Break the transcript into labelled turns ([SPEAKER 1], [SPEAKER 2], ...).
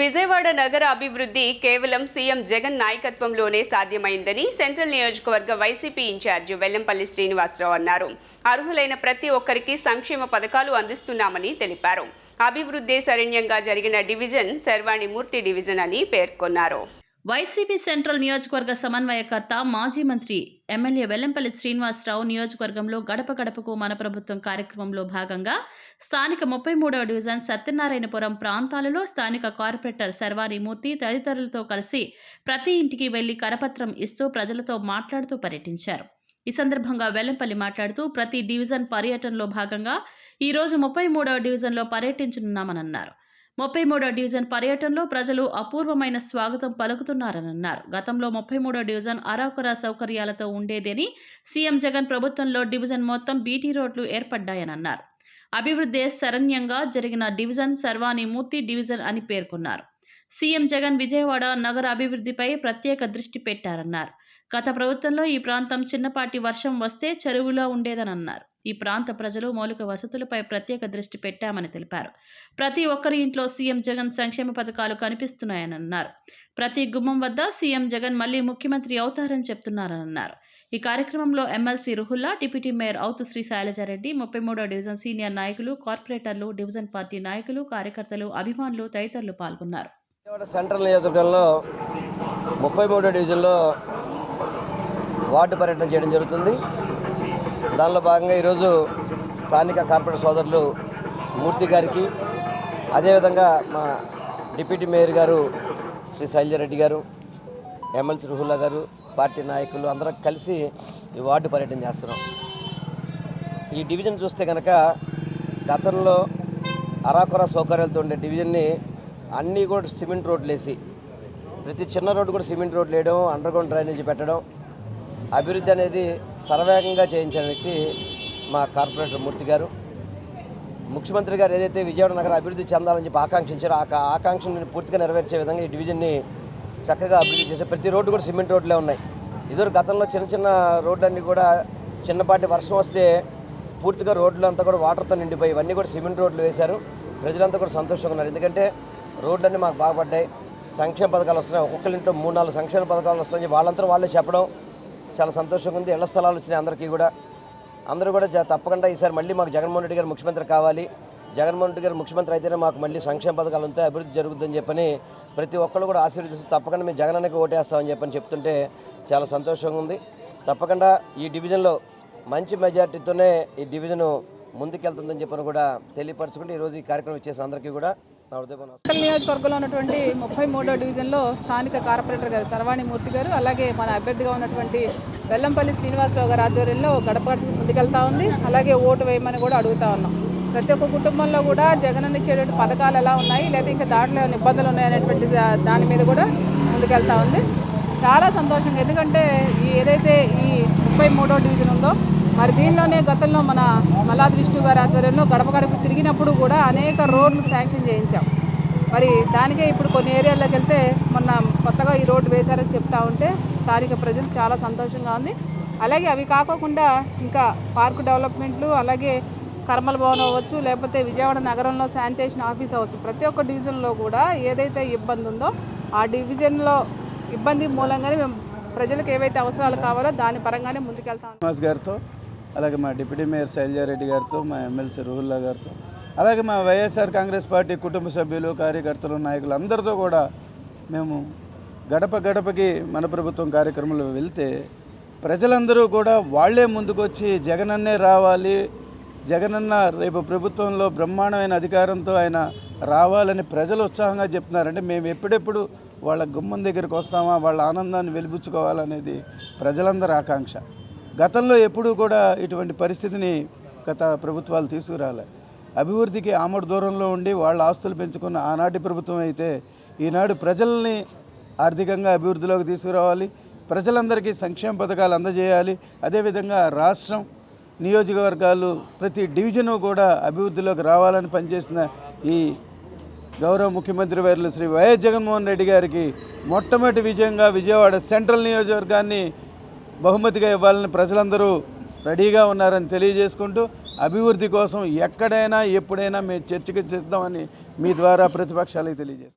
[SPEAKER 1] విజయవాడ నగర అభివృద్ధి కేవలం సీఎం జగన్ నాయకత్వంలోనే సాధ్యమైందని సెంట్రల్ నియోజకవర్గ వైసీపీ ఇన్ఛార్జి వెల్లంపల్లి శ్రీనివాసరావు అన్నారు. అర్హులైన ప్రతి ఒక్కరికి సంక్షేమ పథకాలు అందిస్తున్నామని తెలిపారు. అభివృద్ధి శరణ్యంగా జరిగిన డివిజన్ శర్వాణి మూర్తి డివిజన్ అని పేర్కొన్నారు.
[SPEAKER 2] వైసీపీ సెంట్రల్ నియోజకవర్గ సమన్వయకర్త మాజీ మంత్రి ఎమ్మెల్యే వెల్లంపల్లి శ్రీనివాసరావు నియోజకవర్గంలో గడప గడపకు మన ప్రభుత్వం కార్యక్రమంలో భాగంగా స్థానిక ముప్పై మూడవ డివిజన్ సత్యనారాయణపురం ప్రాంతాలలో స్థానిక కార్పొరేటర్ శర్వాణిమూర్తి తదితరులతో కలిసి ప్రతి ఇంటికి వెళ్ళి కరపత్రం ఇస్తూ ప్రజలతో మాట్లాడుతూ పర్యటించారు. ఈ సందర్భంగా వెల్లంపల్లి మాట్లాడుతూ ప్రతి డివిజన్ పర్యటనలో భాగంగా ఈరోజు ముప్పై మూడవ డివిజన్లో పర్యటించనున్నామని అన్నారు. ముప్పై మూడో డివిజన్ పర్యటనలో ప్రజలు అపూర్వమైన స్వాగతం పలుకుతున్నారని అన్నారు. గతంలో ముప్పై మూడో డివిజన్ అరాకురా సౌకర్యాలతో ఉండేదని సీఎం జగన్ ప్రభుత్వంలో డివిజన్ మొత్తం బీటీ రోడ్లు ఏర్పడ్డాయని అన్నారు. అభివృద్ధి శరణ్యంగా జరిగిన డివిజన్ సర్వాణి మూర్తి డివిజన్ అని పేర్కొన్నారు. సీఎం జగన్ విజయవాడ నగర అభివృద్ధిపై ప్రత్యేక దృష్టి పెట్టారన్నారు. గత ప్రభుత్వంలో ఈ ప్రాంతం చిన్నపాటి వర్షం వస్తే చెరువులా ఉండేదనన్నారు. ఈ ప్రాంత ప్రజలు మౌలిక వసతులపై ప్రత్యేక దృష్టి పెట్టామని తెలిపారు. ప్రతి ఒక్కరి ఇంట్లో సీఎం జగన్ సంక్షేమ పథకాలు కనిపిస్తున్నాయని అన్నారు ప్రతి గుమ్మం వద్ద సీఎం జగన్ మళ్ళీ ముఖ్యమంత్రి అవుతారని చెప్తున్నారని అన్నారు ఈ కార్యక్రమంలో ఎమ్మెల్సీ రుహుల్లా డిప్యూటీ మేయర్ అవుతు శ్రీ శైలజారెడ్డి ముప్పై మూడో డివిజన్ సీనియర్ నాయకులు కార్పొరేటర్లు డివిజన్ పార్టీ నాయకులు కార్యకర్తలు అభిమానులు తదితరులు పాల్గొన్నారు.
[SPEAKER 3] సెంట్రల్ నియోజకవర్గంలో ముప్పై మూడో డివిజన్లో వార్డు పర్యటన చేయడం జరుగుతుంది. దానిలో భాగంగా ఈరోజు స్థానిక కార్పొరేట్ సోదరులు మూర్తి గారికి అదేవిధంగా మా డిప్యూటీ మేయర్ గారు శ్రీ శైలజారెడ్డి గారు ఎమ్మెల్సీ రుహుల్లా గారు పార్టీ నాయకులు అందరం కలిసి ఈ వార్డు పర్యటన చేస్తున్నాం. ఈ డివిజన్ చూస్తే కనుక గతంలో అరాకొర సౌకర్యాలతో ఉండే డివిజన్ని అన్నీ కూడా సిమెంట్ రోడ్లు వేసి ప్రతి చిన్న రోడ్డు కూడా సిమెంట్ రోడ్లు వేయడం అండర్ గ్రౌండ్ డ్రైనేజీ పెట్టడం అభివృద్ధి అనేది సర్వేగంగా చేయించిన వ్యక్తి మా కార్పొరేటర్ మూర్తి గారు. ముఖ్యమంత్రి గారు ఏదైతే విజయవాడ నగరం అభివృద్ధి చెందాలని చెప్పి ఆకాంక్షించారో ఆ ఆకాంక్షను పూర్తిగా నెరవేర్చే విధంగా ఈ డివిజన్ని చక్కగా అభివృద్ధి చేసే ప్రతి రోడ్డు కూడా సిమెంట్ రోడ్లే ఉన్నాయి. ఇదివరకు గతంలో చిన్న చిన్న రోడ్లన్నీ కూడా చిన్నపాటి వర్షం వస్తే పూర్తిగా రోడ్లు అంతా కూడా వాటర్తో నిండిపోయి ఇవన్నీ కూడా సిమెంట్ రోడ్లు వేశారు. ప్రజలంతా కూడా సంతోషంగా ఉన్నారు. ఎందుకంటే రోడ్లన్నీ మాకు బాగుపడ్డాయి సంక్షేమ పథకాలు వస్తున్నాయి. ఒక్కొక్కరి మూడు నాలుగు సంక్షేమ పథకాలు వస్తున్నాయి. వాళ్ళంతా వాళ్ళే చెప్పడం. చాలా సంతోషంగా ఉంది. ఇళ్ళ స్థలాలు వచ్చినాయి అందరికీ కూడా. అందరూ కూడా తప్పకుండా ఈసారి మళ్ళీ మాకు జగన్మోహన్ రెడ్డి గారు ముఖ్యమంత్రి కావాలి. జగన్మోహన్ రెడ్డి గారు ముఖ్యమంత్రి అయితేనే మాకు మళ్ళీ సంక్షేమ పథకాలు ఉంటాయి అభివృద్ధి జరుగుతుందని చెప్పని ప్రతి ఒక్కళ్ళు కూడా ఆశీర్వదిస్తూ తప్పకుండా మేము జగనానికి ఓటేస్తామని చెప్పని చెప్తుంటే చాలా సంతోషంగా ఉంది. తప్పకుండా ఈ డివిజన్లో మంచి మెజార్టీతోనే ఈ డివిజను ముందుకెళ్తుందని చెప్పని కూడా తెలియపరచుకుంటే ఈరోజు ఈ కార్యక్రమం ఇచ్చేసిన అందరికీ కూడా నా
[SPEAKER 4] నియోజకవర్గంలో ఉన్నటువంటి ముప్పై మూడో డివిజన్లో స్థానిక కార్పొరేటర్ గారు సర్వాణి మూర్తి గారు అలాగే మన అభ్యర్థిగా ఉన్నటువంటి వెల్లంపల్లి శ్రీనివాసరావు గారి ఆధ్వర్యంలో గడప ముందుకెళ్తా ఉంది. అలాగే ఓటు వేయమని కూడా అడుగుతా ఉన్నాం. ప్రతి ఒక్క కుటుంబంలో కూడా జగన్ ఇచ్చేటువంటి పథకాలు ఎలా ఉన్నాయి లేదా ఇంకా దాంట్లో ఏమైనా ఇబ్బందులు ఉన్నాయనేటువంటి దాని మీద కూడా ముందుకెళ్తా ఉంది. చాలా సంతోషంగా ఎందుకంటే ఈ ఏదైతే ఈ ముప్పై మూడో డివిజన్ ఉందో మరి దీనిలోనే గతంలో మన మల్లాది విష్ణు గారి ఆధ్వర్యంలో గడప గడప తిరిగినప్పుడు కూడా అనేక రోడ్లు శాంక్షన్ చేయించాం. మరి దానికే ఇప్పుడు కొన్ని ఏరియాల్లోకి వెళ్తే మొన్న కొత్తగా ఈ రోడ్డు వేశారని చెప్తా ఉంటే స్థానిక ప్రజలు చాలా సంతోషంగా ఉంది. అలాగే అవి కాకోకుండా ఇంకా పార్క్ డెవలప్మెంట్లు అలాగే కర్మల భవన్ అవ్వచ్చు లేకపోతే విజయవాడ నగరంలో శానిటేషన్ ఆఫీస్ అవ్వచ్చు. ప్రతి ఒక్క డివిజన్లో కూడా ఏదైతే ఇబ్బంది ఉందో ఆ డివిజన్లో ఇబ్బంది మూలంగానే మేము ప్రజలకు ఏవైతే అవసరాలు కావాలో దాని పరంగానే ముందుకెళ్తాం
[SPEAKER 5] గారితో అలాగే మా డిప్యూటీ మేయర్ శైలజారెడ్డి గారితో మా ఎమ్మెల్సీ రుహుల్లా గారితో అలాగే మా వైఎస్ఆర్ కాంగ్రెస్ పార్టీ కుటుంబ సభ్యులు కార్యకర్తలు నాయకులు అందరితో కూడా మేము గడప గడపకి మన ప్రభుత్వం కార్యక్రమంలో వెళ్తే ప్రజలందరూ కూడా వాళ్ళే ముందుకొచ్చి జగనన్నే రావాలి జగనన్న రేపు ప్రభుత్వంలో బ్రహ్మాండమైన అధికారంతో ఆయన రావాలని ప్రజలు ఉత్సాహంగా చెప్తున్నారంటే మేము ఎప్పుడెప్పుడు వాళ్ళ గుమ్మం దగ్గరికి వస్తామా వాళ్ళ ఆనందాన్ని వెలిబుచ్చుకోవాలనేది ప్రజలందరి ఆకాంక్ష. గతంలో ఎప్పుడూ కూడా ఇటువంటి పరిస్థితిని గత ప్రభుత్వాలు తీసుకురాలే. అభివృద్ధికి ఆమడ దూరంలో ఉండి వాళ్ళ ఆస్తులు పెంచుకున్న ఆనాటి ప్రభుత్వం అయితే ఈనాడు ప్రజల్ని ఆర్థికంగా అభివృద్ధిలోకి తీసుకురావాలి. ప్రజలందరికీ సంక్షేమ పథకాలు అందజేయాలి. అదేవిధంగా రాష్ట్రం నియోజకవర్గాలు ప్రతి డివిజను కూడా అభివృద్ధిలోకి రావాలని పనిచేసిన ఈ గౌరవ ముఖ్యమంత్రి వర్యులు శ్రీ వైఎస్ జగన్మోహన్ రెడ్డి గారికి మొట్టమొదటి విజయంగా విజయవాడ సెంట్రల్ నియోజకవర్గాన్ని బహుమతిగా ఇవ్వాలని ప్రజలందరూ రెడీగా ఉన్నారని తెలియజేసుకుంటూ అభివృద్ధి కోసం ఎక్కడైనా ఎప్పుడైనా మేము చర్చకి చేద్దామని మీ ద్వారా ప్రతిపక్షాలకు తెలియజేస్తాం.